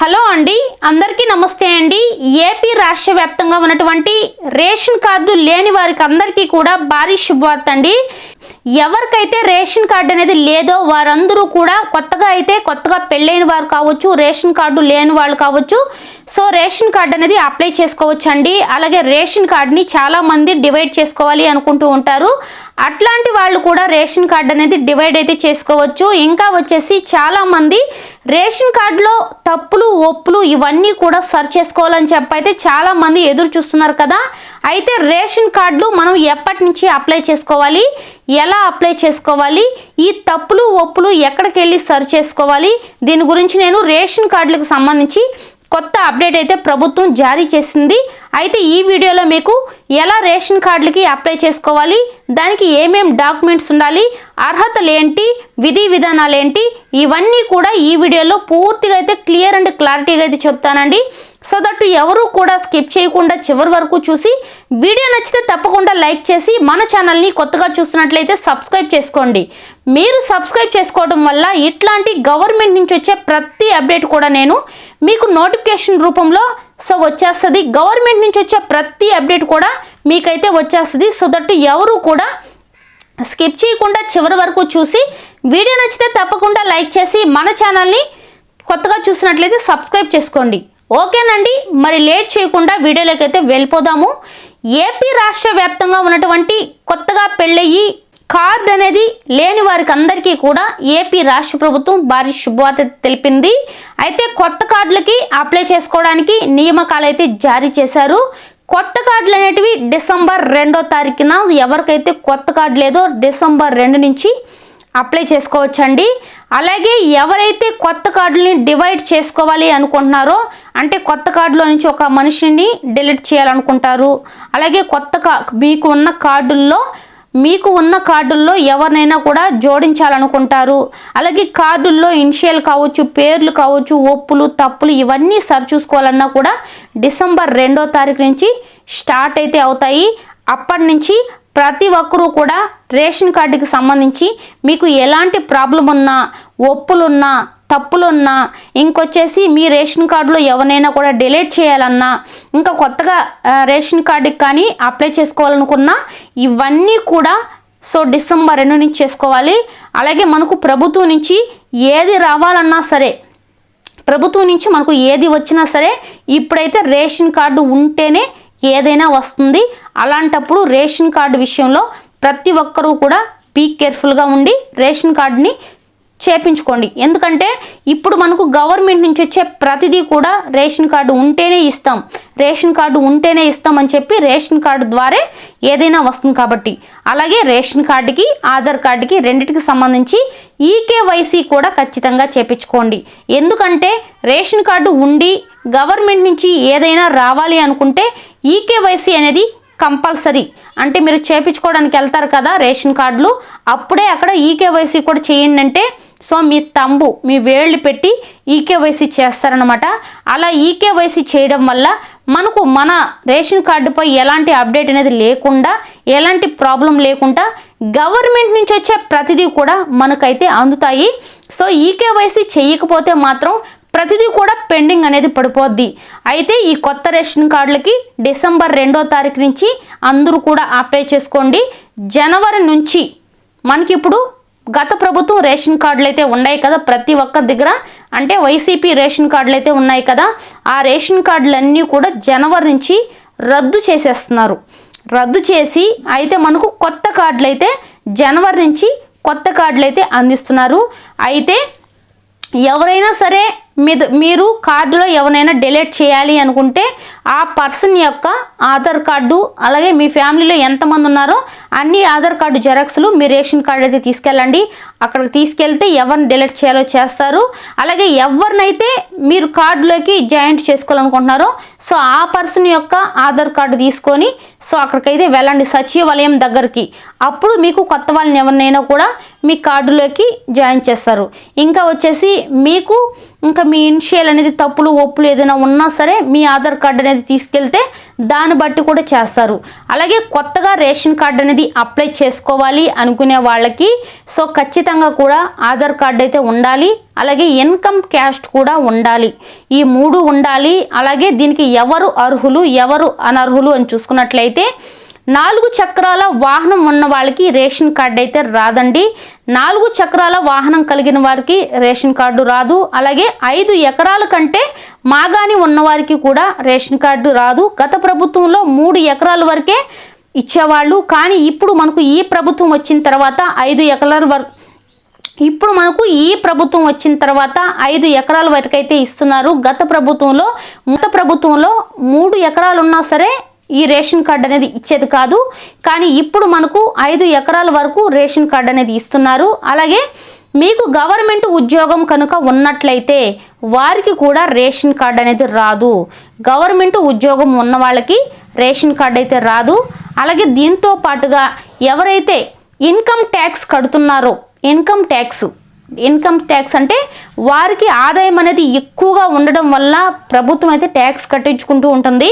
Hello అండి అందరికీ నమస్తే అండి. ఏపీ రాష్ట్ర వ్యాప్తంగా ఉన్నటువంటి రేషన్ కార్డు లేని వారికి అందరికీ కూడా భారీ శుభవార్త అండి. ఎవరికైతే రేషన్ కార్డు అనేది లేదో వారందరూ కూడా కొత్తగా అయితే కొత్తగా పెళ్ళైన వారు కావచ్చు రేషన్ కార్డు లేని వాళ్ళు కావచ్చు సో రేషన్ కార్డు అనేది అప్లై చేసుకోవచ్చు అండి. అలాగే రేషన్ కార్డుని చాలామంది డివైడ్ చేసుకోవాలి అనుకుంటూ ఉంటారు. అట్లాంటి వాళ్ళు కూడా రేషన్ కార్డు అనేది డివైడ్ అయితే చేసుకోవచ్చు. ఇంకా వచ్చేసి చాలామంది రేషన్ కార్డులో తప్పులు ఒప్పులు ఇవన్నీ కూడా సర్చ్ చేసుకోవాలని చెప్పైతే చాలా మంది ఎదురు చూస్తున్నారు కదా. అయితే రేషన్ కార్డులు మనం ఎప్పటి నుంచి అప్లై చేసుకోవాలి? ఎలా అప్లై చేసుకోవాలి? ఈ తప్పులు ఒప్పులు ఎక్కడికి వెళ్ళి సర్చ్ చేసుకోవాలి? దీని గురించి నేను రేషన్ కార్డులకు సంబంధించి కొత్త అప్డేట్ అయితే ప్రభుత్వం జారీ చేసింది. అయితే ఈ వీడియోలో మీకు ఎలా రేషన్ కార్డులకి అప్లై చేసుకోవాలి? దానికి ఏమేం డాక్యుమెంట్స్ ఉండాలి అర్హతలు ఏంటి విధి విధానాలు ఏంటి ఇవన్నీ కూడా ఈ వీడియోలో పూర్తిగా అయితే క్లియర్ అండ్ క్లారిటీగా అయితే చెప్తానండి. సో దట్ ఎవరు కూడా స్కిప్ చేయకుండా చివరి వరకు చూసి వీడియో నచ్చితే తప్పకుండా లైక్ చేసి మన ఛానల్ని కొత్తగా చూస్తున్నట్లయితే సబ్స్క్రైబ్ చేసుకోండి. మీరు సబ్స్క్రైబ్ చేసుకోవడం వల్ల ఇట్లాంటి గవర్నమెంట్ నుంచి వచ్చే ప్రతి అప్డేట్ కూడా నేను మీకు నోటిఫికేషన్ రూపంలో సో వచ్చేస్తుంది. గవర్నమెంట్ నుంచి వచ్చే ప్రతి అప్డేట్ కూడా మీకైతే వచ్చేస్తుంది. సో దట్ ఎవరు కూడా స్కిప్ చేయకుండా చివరి వరకు చూసి వీడియో నచ్చితే తప్పకుండా లైక్ చేసి మన ఛానల్ని కొత్తగా చూసినట్లయితే సబ్స్క్రైబ్ చేసుకోండి. ఓకేనండి? మరి లేట్ చేయకుండా వీడియోలోకి అయితే వెళ్ళిపోదాము. ఏపీ రాష్ట్ర వ్యాప్తంగా ఉన్నటువంటి కొత్తగా పెళ్ళయి కార్డ్ అనేది లేని వారికి అందరికీ కూడా ఏపీ రాష్ట్ర ప్రభుత్వం భారీ శుభవార్త తెలిపింది. అయితే కొత్త కార్డులకి అప్లై చేసుకోవడానికి నియామకాలు అయితే జారీ చేశారు. కొత్త కార్డులు అనేటివి డిసెంబర్ రెండో తారీఖున ఎవరికైతే కొత్త కార్డు లేదో డిసెంబర్ రెండు నుంచి అప్లై చేసుకోవచ్చండి. అలాగే ఎవరైతే కొత్త కార్డుని డివైడ్ చేసుకోవాలి అనుకుంటున్నారో అంటే కొత్త కార్డులో నుంచి ఒక మనిషిని డిలీట్ చేయాలనుకుంటారు. అలాగే కొత్త కా మీకు ఉన్న కార్డుల్లో మీకు ఉన్న కార్డుల్లో ఎవరినైనా కూడా జోడించాలనుకుంటారు. అలాగే కార్డుల్లో ఇనిషియల్ కావచ్చు పేర్లు కావచ్చు ఒప్పులు తప్పులు ఇవన్నీ సరిచూసుకోవాలన్నా కూడా డిసెంబర్ రెండో తారీఖు నుంచి స్టార్ట్ అయితే అవుతాయి. అప్పటి నుంచి ప్రతి ఒక్కరూ కూడా రేషన్ కార్డుకి సంబంధించి మీకు ఎలాంటి ప్రాబ్లం ఉన్నా ఒప్పులున్నా తప్పులున్నా ఇంకొచ్చేసి మీ రేషన్ కార్డులో ఎవరైనా కూడా డిలీట్ చేయాలన్నా ఇంకా కొత్తగా రేషన్ కార్డుకి కానీ అప్లై చేసుకోవాలనుకున్నా ఇవన్నీ కూడా సో డిసెంబర్ రెండు నుంచి చేసుకోవాలి. అలాగే మనకు ప్రభుత్వం నుంచి ఏది రావాలన్నా సరే ప్రభుత్వం నుంచి మనకు ఏది వచ్చినా సరే ఇప్పుడైతే రేషన్ కార్డు ఉంటేనే ఏదైనా వస్తుంది. అలాంటప్పుడు రేషన్ కార్డు విషయంలో ప్రతి ఒక్కరూ కూడా బీ కేర్ఫుల్గా ఉండి రేషన్ కార్డుని చేపించుకోండి. ఎందుకంటే ఇప్పుడు మనకు గవర్నమెంట్ నుంచి వచ్చే ప్రతిదీ కూడా రేషన్ కార్డు ఉంటేనే ఇస్తాం. రేషన్ కార్డు ఉంటేనే ఇస్తామని చెప్పి రేషన్ కార్డు ద్వారా ఏదైనా వస్తుంది కాబట్టి. అలాగే రేషన్ కార్డుకి ఆధార్ కార్డుకి రెండింటికి సంబంధించి ఈకేవైసీ కూడా ఖచ్చితంగా చేపించుకోండి. ఎందుకంటే రేషన్ కార్డు ఉండి గవర్నమెంట్ నుంచి ఏదైనా రావాలి అనుకుంటే ఈకేవైసీ అనేది కంపల్సరీ. అంటే మీరు చేపించుకోవడానికి వెళ్తారు కదా రేషన్ కార్డులు అప్పుడే అక్కడ ఈకేవైసీ కూడా చేయండి అంటే సో మీ తంబు మీ వేళ్ళు పెట్టి ఈకేవైసీ చేస్తారనమాట అలా ఈకేవైసీ చేయడం వల్ల మనకు మన రేషన్ కార్డుపై ఎలాంటి అప్డేట్ అనేది లేకుండా ఎలాంటి ప్రాబ్లం లేకుండా గవర్నమెంట్ నుంచి వచ్చే ప్రతిదీ కూడా మనకైతే అందుతాయి. సో ఈకేవైసీ చేయకపోతే మాత్రం ప్రతిదీ కూడా పెండింగ్ అనేది పడిపోద్ది. అయితే ఈ కొత్త రేషన్ కార్డులకి డిసెంబర్ రెండో తారీఖు నుంచి అందరూ కూడా అప్లై చేసుకోండి. జనవరి నుంచి మనకి ఇప్పుడు గత ప్రభుత్వం రేషన్ కార్డులు అయితే ఉన్నాయి కదా ప్రతి ఒక్కరి దగ్గర. అంటే వైసీపీ రేషన్ కార్డులు అయితే ఉన్నాయి కదా. ఆ రేషన్ కార్డులన్నీ కూడా జనవరి నుంచి రద్దు చేసేస్తున్నారు. రద్దు చేసి అయితే మనకు కొత్త కార్డులు అయితే జనవరి నుంచి కొత్త కార్డులు అయితే అందిస్తున్నారు. అయితే ఎవరైనా సరే మీద మీరు కార్డులో ఎవరైనా డిలీట్ చేయాలి అనుకుంటే ఆ పర్సన్ యొక్క ఆధార్ కార్డు అలాగే మీ ఫ్యామిలీలో ఎంతమంది ఉన్నారో అన్ని ఆధార్ కార్డు జెరాక్స్లు మీ రేషన్ కార్డు అయితే తీసుకెళ్ళండి. అక్కడికి తీసుకెళ్తే ఎవరిని డిలీట్ చేయాలో చేస్తారు. అలాగే ఎవరినైతే మీరు కార్డులోకి జాయింట్ చేసుకోవాలనుకుంటున్నారో సో ఆ పర్సన్ యొక్క ఆధార్ కార్డు తీసుకొని సో అక్కడికైతే వెళ్ళండి సచివాలయం దగ్గరికి. అప్పుడు మీకు కొత్త వాళ్ళని ఎవరినైనా కూడా మీ కార్డులోకి జాయిన్ చేస్తారు. ఇంకా వచ్చేసి మీకు ఇంకా మీ ఇనిషియల్ అనేది తప్పులు ఒప్పులు ఏదైనా ఉన్నా సరే మీ ఆధార్ కార్డు అనేది తీసుకెళ్తే దాన్ని బట్టి కూడా చేస్తారు. అలాగే కొత్తగా రేషన్ కార్డు అనేది అప్లై చేసుకోవాలి అనుకునే వాళ్ళకి సో ఖచ్చితంగా కూడా ఆధార్ కార్డు అయితే ఉండాలి. అలాగే ఇన్కమ్ క్యాస్ట్ కూడా ఉండాలి. ఈ మూడు ఉండాలి. అలాగే దీనికి ఎవరు అర్హులు ఎవరు అనర్హులు అని చూసుకున్నట్లయితే నాలుగు చక్రాల వాహనం ఉన్న వాళ్ళకి రేషన్ కార్డు అయితే రాదండి. నాలుగు చక్రాల వాహనం కలిగిన వారికి రేషన్ కార్డు రాదు. అలాగే ఐదు ఎకరాల కంటే మాగాని ఉన్నవారికి కూడా రేషన్ కార్డు రాదు. గత ప్రభుత్వంలో మూడు ఎకరాల వరకే ఇచ్చేవాళ్ళు. కానీ ఇప్పుడు మనకు ఈ ప్రభుత్వం వచ్చిన తర్వాత ఐదు ఎకరాల వరకు ఇప్పుడు మనకు ఈ ప్రభుత్వం వచ్చిన తర్వాత ఐదు ఎకరాల వరకైతే ఇస్తున్నారు. గత ప్రభుత్వంలో గత ప్రభుత్వంలో మూడు ఎకరాలు ఉన్నా సరే ఈ రేషన్ కార్డు అనేది ఇచ్చేది కాదు. కానీ ఇప్పుడు మనకు ఐదు ఎకరాల వరకు రేషన్ కార్డు అనేది ఇస్తున్నారు. అలాగే మీకు గవర్నమెంట్ ఉద్యోగం కనుక ఉన్నట్లయితే వారికి కూడా రేషన్ కార్డు అనేది రాదు. గవర్నమెంట్ ఉద్యోగం ఉన్న వాళ్ళకి రేషన్ కార్డు అయితే రాదు. అలాగే దీంతో పాటుగా ఎవరైతే ఇన్కమ్ ట్యాక్స్ కడుతున్నారో ఇన్కమ్ ట్యాక్స్ ఇన్కమ్ ట్యాక్స్ అంటే వారికి ఆదాయం అనేది ఎక్కువగా ఉండడం వల్ల ప్రభుత్వం అయితే ట్యాక్స్ కట్టించుకుంటూ ఉంటుంది.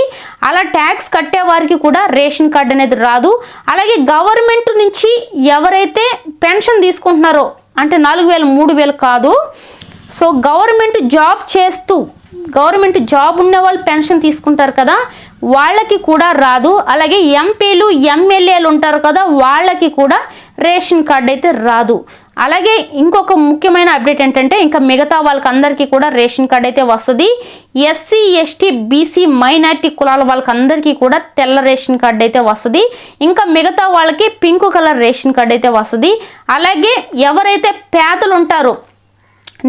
అలా ట్యాక్స్ కట్టే వారికి కూడా రేషన్ కార్డు అనేది రాదు. అలాగే గవర్నమెంట్ నుంచి ఎవరైతే పెన్షన్ తీసుకుంటున్నారో అంటే నాలుగు వేలు మూడు వేలు కాదు. సో గవర్నమెంట్ జాబ్ చేస్తూ గవర్నమెంట్ జాబ్ ఉన్న వాళ్ళు పెన్షన్ తీసుకుంటారు కదా వాళ్ళకి కూడా రాదు. అలాగే ఎంపీలు ఎమ్మెల్యేలు ఉంటారు కదా వాళ్ళకి కూడా రేషన్ కార్డు అయితే రాదు. అలాగే ఇంకొక ముఖ్యమైన అప్డేట్ ఏంటంటే ఇంకా మిగతా వాళ్ళకి అందరికీ కూడా రేషన్ కార్డ్ అయితే వస్తుంది. ఎస్సీ ఎస్టీ బీసీ మైనార్టీ కులాల వాళ్ళకి అందరికీ కూడా తెల్ల రేషన్ కార్డ్ అయితే వస్తుంది. ఇంకా మిగతా వాళ్ళకి పింక్ కలర్ రేషన్ కార్డ్ అయితే వస్తుంది. అలాగే ఎవరైతే పేదలు ఉంటారో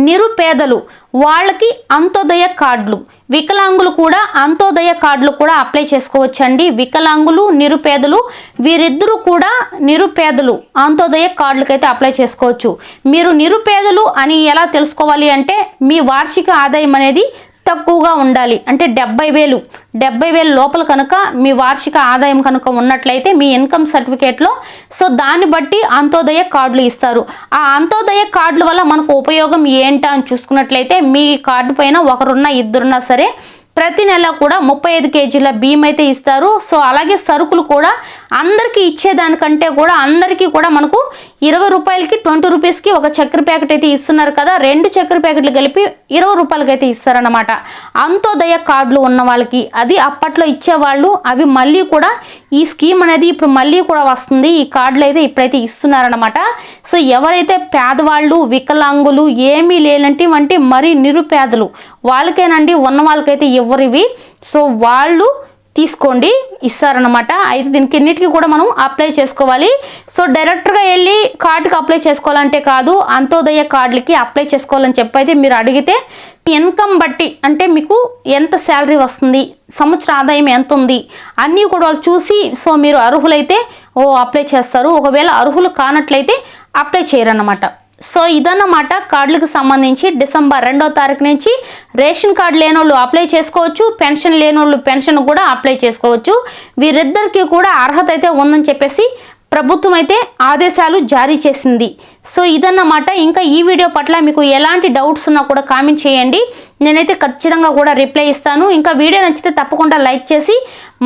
నిరుపేదలు వాళ్ళకి అంత్యోదయ కార్డులు. వికలాంగులు కూడా అంత్యోదయ కార్డులు కూడా అప్లై చేసుకోవచ్చండి. వికలాంగులు నిరుపేదలు వీరిద్దరూ కూడా నిరుపేదలు అంత్యోదయ కార్డులకైతే అప్లై చేసుకోవచ్చు. మీరు నిరుపేదలు అని ఎలా తెలుసుకోవాలి అంటే మీ వార్షిక ఆదాయం అనేది తక్కువగా ఉండాలి. అంటే డెబ్బై వేలు. డెబ్బై వేలు లోపల కనుక మీ వార్షిక ఆదాయం కనుక ఉన్నట్లయితే మీ ఇన్కమ్ సర్టిఫికేట్లో సో దాన్ని బట్టి అంత్యోదయ కార్డులు ఇస్తారు. ఆ అంత్యోదయ కార్డుల వల్ల మనకు ఉపయోగం ఏంటా అని చూసుకున్నట్లయితే మీ కార్డు పైన ఒకరున్నా ఇద్దరున్నా సరే ప్రతి నెల కూడా ముప్పై ఐదు కేజీల బియ్యం అయితే ఇస్తారు. సో అలాగే సరుకులు కూడా అందరికీ ఇచ్చేదానికంటే కూడా అందరికీ కూడా మనకు ఇరవై రూపాయలకి ట్వంటీ రూపీస్కి ఒక చక్కెర ప్యాకెట్ అయితే ఇస్తున్నారు కదా. రెండు చక్కెర ప్యాకెట్లు కలిపి ఇరవై రూపాయలకి అయితే ఇస్తారనమాట అంత్యోదయ కార్డులు ఉన్న వాళ్ళకి అది అప్పట్లో ఇచ్చేవాళ్ళు అవి మళ్ళీ కూడా ఈ స్కీమ్ అనేది ఇప్పుడు మళ్ళీ కూడా వస్తుంది. ఈ కార్డులు అయితే ఇప్పుడైతే ఇస్తున్నారనమాట సో ఎవరైతే పేదవాళ్ళు వికలాంగులు ఏమీ లేనంటే వంటి మరీ నిరుపేదలు వాళ్ళకేనండి ఉన్న వాళ్ళకైతే ఇవ్వరు సో వాళ్ళు తీసుకోండి ఇస్తారనమాట అయితే దీనికి ఎన్నిటికీ కూడా మనం అప్లై చేసుకోవాలి. సో డైరెక్ట్గా వెళ్ళి కార్డుకి అప్లై చేసుకోవాలంటే కాదు అంత్యోదయ కార్డులకి అప్లై చేసుకోవాలని చెప్పి మీరు అడిగితే ఇన్కమ్ బట్టి అంటే మీకు ఎంత శాలరీ వస్తుంది సంవత్సర ఆదాయం ఎంత ఉంది అన్నీ కూడా వాళ్ళు చూసి సో మీరు అర్హులైతే ఓ అప్లై చేస్తారు. ఒకవేళ అర్హులు కానట్లయితే అప్లై చేయరన్నమాట. సో ఇదన్నమాట కార్డులకు సంబంధించి డిసెంబర్ రెండో తారీఖు నుంచి రేషన్ కార్డు లేనోళ్ళు అప్లై చేసుకోవచ్చు పెన్షన్ లేనోళ్ళు పెన్షన్ కూడా అప్లై చేసుకోవచ్చు. వీరిద్దరికీ కూడా అర్హత అయితే ఉందని చెప్పేసి ప్రభుత్వం అయితే ఆదేశాలు జారీ చేసింది. సో ఇదన్నమాట. ఇంకా ఈ వీడియో పట్ల మీకు ఎలాంటి డౌట్స్ ఉన్నా కూడా కామెంట్ చేయండి. నేనైతే ఖచ్చితంగా కూడా రిప్లై ఇస్తాను. ఇంకా వీడియో నచ్చితే తప్పకుండా లైక్ చేసి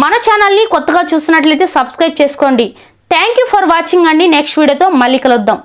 మన ఛానల్ని కొత్తగా చూస్తున్నట్లయితే సబ్స్క్రైబ్ చేసుకోండి. థ్యాంక్ యూ ఫర్ వాచింగ్ అండి. నెక్స్ట్ వీడియోతో మళ్ళీ కలుద్దాం.